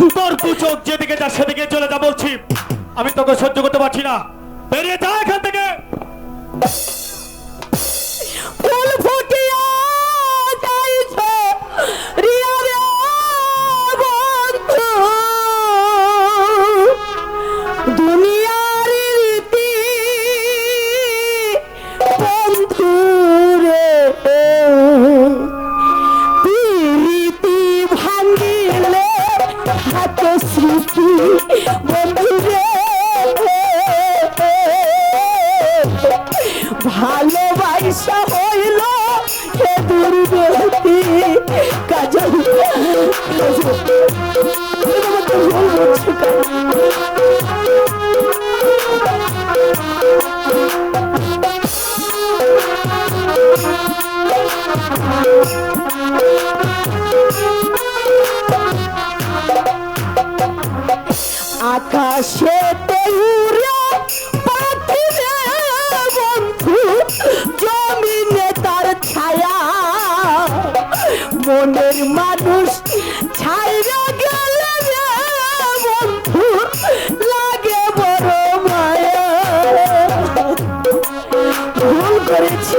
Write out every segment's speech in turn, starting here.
তোর পুচক চোখ যেদিকে যা সেদিকে চলে যা বলছি। আমি তোকে সহ্য করতে পারছি না। বেরিয়ে যা এখান থেকে। হাতে স্মৃতি বন্ধু রে ভালোবাসা হইল হে দুর্গতি কাজল। মনের মানুষ ছাইরা গেলে বন্ধু লাগে বড় মায়া। ভুল করেছি।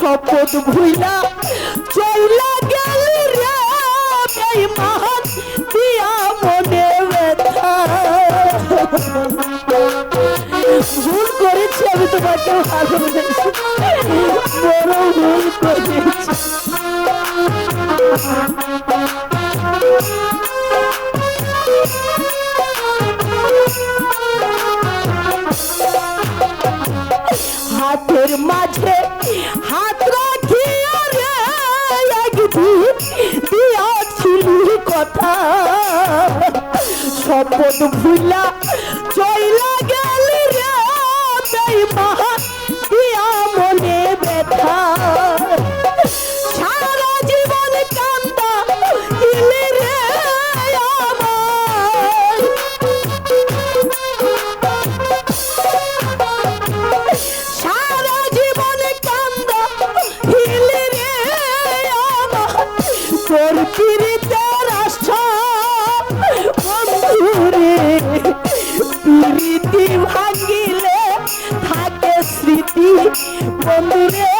শপথ ভুইলা চইলা গেলি ভুল করেছি আমি তোমাকে ভুল করেছি। হাতের মাঝে দিয়াছিলি ভুলা চইলা গেলি রে মহা দিয়া মনে ব্যথা। ভাঙিলে থাকে স্মৃতি বন্ধুরে।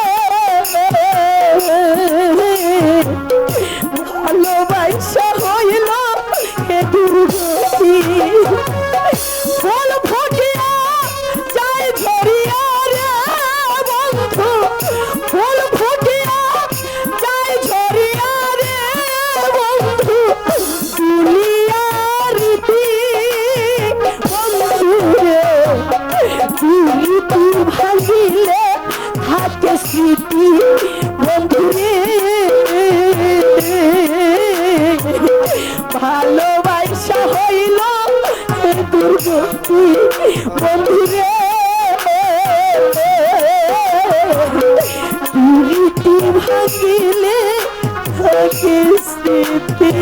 রীতি ভাঙিলে স্মৃতি বন্ধুরে। ভালোবাসা হইল দুর্গতি বন্ধুরে। ভাঙিলে থাকে স্মৃতি।